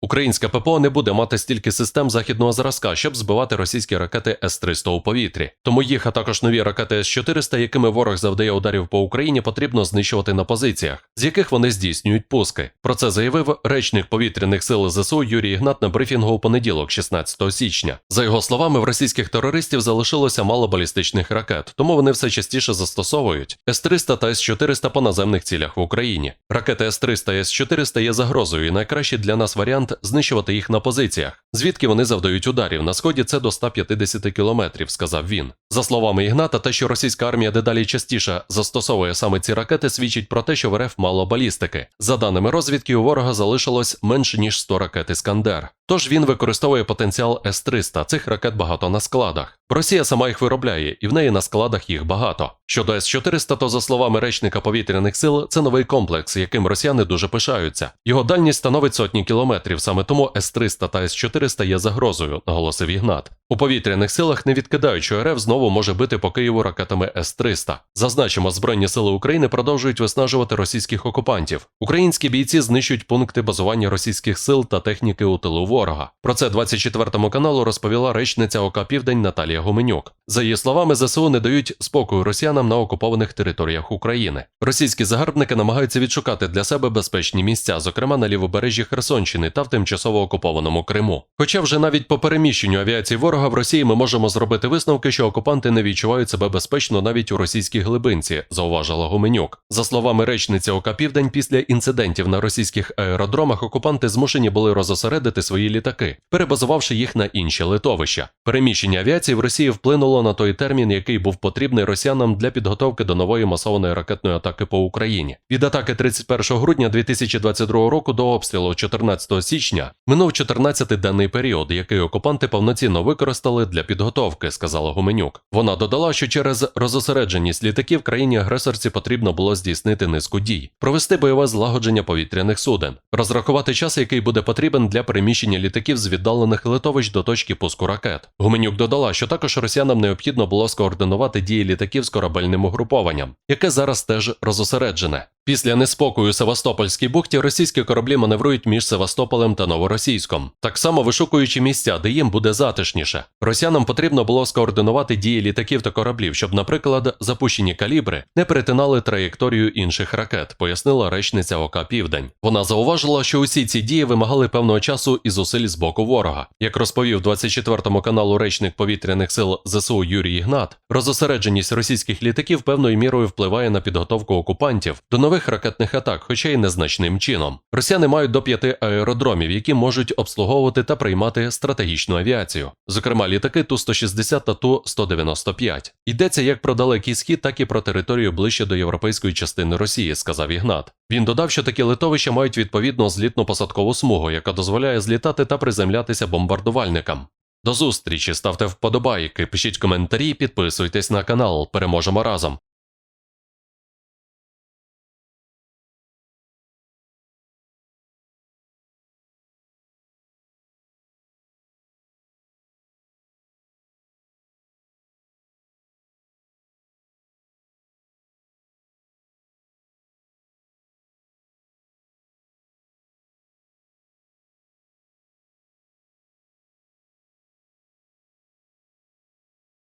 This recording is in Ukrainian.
Українська ППО не буде мати стільки систем західного зразка, щоб збивати російські ракети С-300 у повітрі. Тому їх, а також нові ракети С-400, якими ворог завдає ударів по Україні, потрібно знищувати на позиціях, з яких вони здійснюють пуски. Про це заявив речник повітряних сил ЗСУ Юрій Ігнат на брифінгу у понеділок, 16 січня. За його словами, в російських терористів залишилося мало балістичних ракет, тому вони все частіше застосовують С-300 та С-400 по наземних цілях в Україні. Ракети С-300 і С-400 є загрозою, і найкращий для нас варіант знищувати їх на позиціях, звідки вони завдають ударів. На сході це до 150 кілометрів, сказав він. За словами Ігната, те, що російська армія дедалі частіше застосовує саме ці ракети, свідчить про те, що в РФ мало балістики. За даними розвідки, у ворога залишилось менше ніж 100 ракет Іскандер. Тож він використовує потенціал С-300. Цих ракет багато на складах. Росія сама їх виробляє, і в неї на складах їх багато. Щодо С-400, то за словами речника повітряних сил, це новий комплекс, яким росіяни дуже пишаються. Його дальність становить сотні кілометрів. Саме тому С-300 та С-400 є загрозою, наголосив Ігнат. У повітряних силах не відкидають, що РФ знову може бити по Києву ракетами С-300. Зазначимо, Збройні сили України продовжують виснажувати російських окупантів. Українські бійці знищують пункти базування російських сил та техніки у тилу ворога. Про це 24 каналу розповіла речниця ОК Південь Наталія Гуменюк. За її словами, ЗСУ не дають спокою росіянам на окупованих територіях України. Російські загарбники намагаються відшукати для себе безпечні місця, зокрема на лівобережжі Херсонщини та в тимчасово окупованому Криму. Хоча вже навіть по переміщенню авіації ворога в Росії ми можемо зробити висновки, що окупанти не відчувають себе безпечно навіть у російській глибинці, зауважила Гуменюк. За словами речниці ОК Південь, після інцидентів на російських аеродромах окупанти змушені були розосередити свої літаки, перебазувавши їх на інші литовища. Переміщення авіації в Росії вплинуло на той термін, який був потрібний росіянам для підготовки до нової масованої ракетної атаки по Україні. Від атаки 31 грудня 2022 року до обстрілу 14 січня минув 14-денний період, який окупанти повноцінно використали для підготовки, сказала Гуменюк. Вона додала, що через розосередженість літаків країні агресорці потрібно було здійснити низку дій, провести бойове злагодження повітряних суден, розрахувати час, який буде потрібен для переміщення літаків з віддалених литовищ до точки пуску ракет. Гуменюк додала, що також росіянам необхідно було скоординувати дії літаків з корабельним угрупованням, яке зараз теж розосереджене. Після неспокою Севастопольській бухті російські кораблі маневрують між Севастополем та Новоросійськом, так само вишукуючи місця, де їм буде затишніше. Росіянам потрібно було скоординувати дії літаків та кораблів, щоб, наприклад, запущені калібри не перетинали траєкторію інших ракет, пояснила речниця ОК Південь. Вона зауважила, що усі ці дії вимагали певного часу і зусиль з боку ворога. Як розповів 24 каналу речник повітряних сил ЗСУ Юрій Ігнат, розосередженість російських літаків певною мірою впливає на підготовку окупантів до нових ракетних атак, хоча й незначним чином. Росіяни мають до п'яти аеродромів, які можуть обслуговувати та приймати стратегічну авіацію, зокрема літаки Ту-160 та Ту-195. Йдеться як про далекий схід, так і про територію ближче до європейської частини Росії, сказав Ігнат. Він додав, що такі литовища мають відповідно злітно-посадкову смугу, яка дозволяє злітати та приземлятися бомбардувальникам. До зустрічі, ставте вподобайки, пишіть коментарі, підписуйтесь на канал. Переможемо разом.